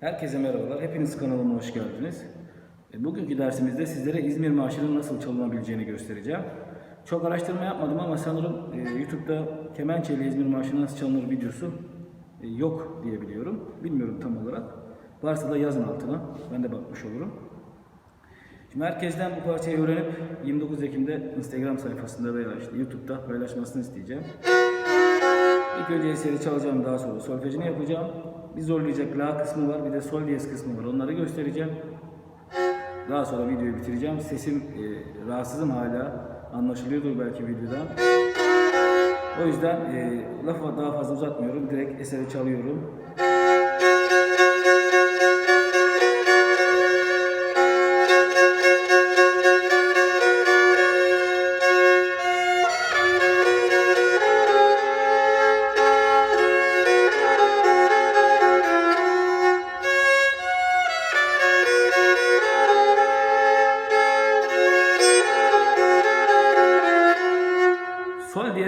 Herkese merhabalar. Hepiniz kanalıma hoş geldiniz. E, Bugünkü dersimizde sizlere İzmir marşının nasıl çalınabileceğini göstereceğim. Çok araştırma yapmadım ama sanırım e, YouTube'da kemençe ile İzmir marşı nasıl çalınır videosu e, yok diye biliyorum. Bilmiyorum tam olarak. Varsa da yazın altına. Ben de bakmış olurum. Şimdi herkesten bu parçayı öğrenip 29 Ekim'de Instagram sayfasında veya işte YouTube'da paylaşmasını isteyeceğim. İlk önce eseri çalacağım daha sonra solfejini yapacağım. Bir zorlayacak la kısmı var bir de sol diyez kısmı var onları göstereceğim. Daha sonra videoyu bitireceğim. Sesim e, rahatsızım hala. Anlaşılıyordur belki videodan. O yüzden e, lafı daha fazla uzatmıyorum. Direkt eseri çalıyorum.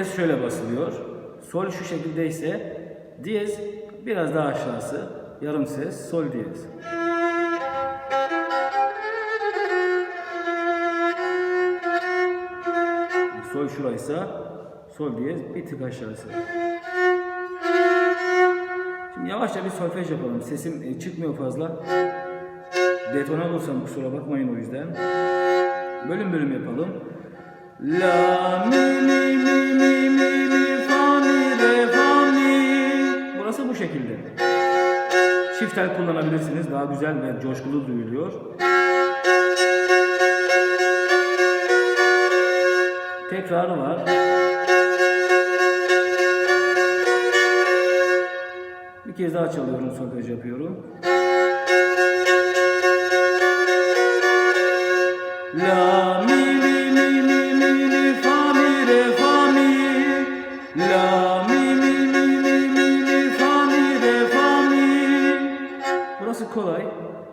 Diyez şöyle basılıyor. Sol şu şekilde ise diyez biraz daha aşağısı. Yarım ses sol diyez. Sol şuraysa sol diyez bir tık aşağısı. Şimdi yavaşça bir solfej yapalım. Sesim e, çıkmıyor fazla. Detone olursam kusura bakmayın o yüzden. Bölüm bölüm yapalım. La mi Çift kullanabilirsiniz. Daha güzel ve coşkulu duyuluyor. Tekrarı var. Bir kez daha çalıyorum, solfej yapıyorum.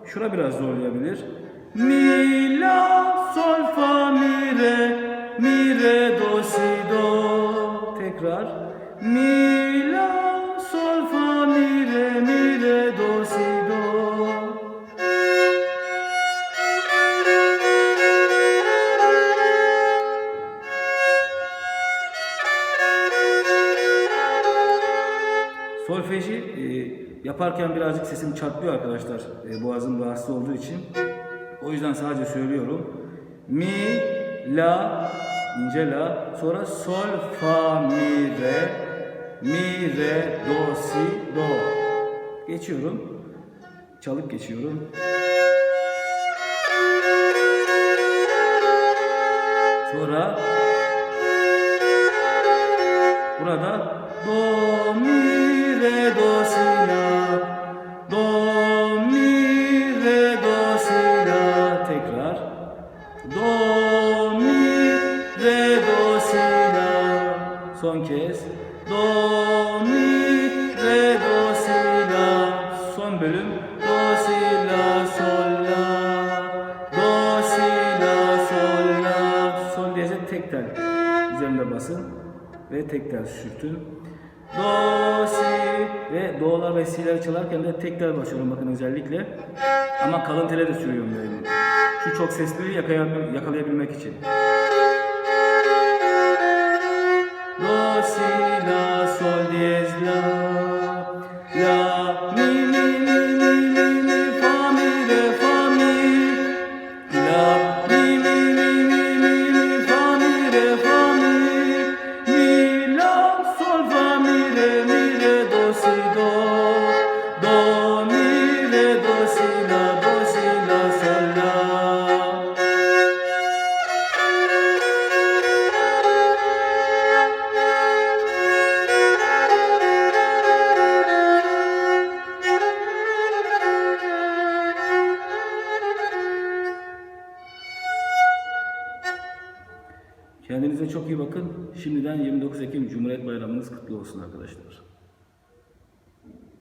Şura biraz zorlayabilir. Mi la sol fa mi re mi re do si do tekrar mi Solfeji e, yaparken birazcık sesim çatlıyor arkadaşlar. E, boğazım rahatsız olduğu için. O yüzden sadece söylüyorum. Mi, la, ince la, sonra sol, fa, mi, re, mi, re, do, si, do. Geçiyorum. Çalıp geçiyorum. Son kez do mi re do si la son bölüm do si la sol la do si la sol la sol diyeze tek tel üzerinde basın ve tek tel sürtün. Do, si ve do'lar ve si'leri çalarken de tek tel basıyorum bakın özellikle. Ama kalın tele de sürüyorum yani. Şu çok sesleri yakalayabil- yakalayabilmek için. Do, si, la, sol, diyez, la, la, mi, mi, mi, Kendinize çok iyi bakın. Şimdiden 29 Ekim Cumhuriyet Bayramınız kutlu olsun arkadaşlar.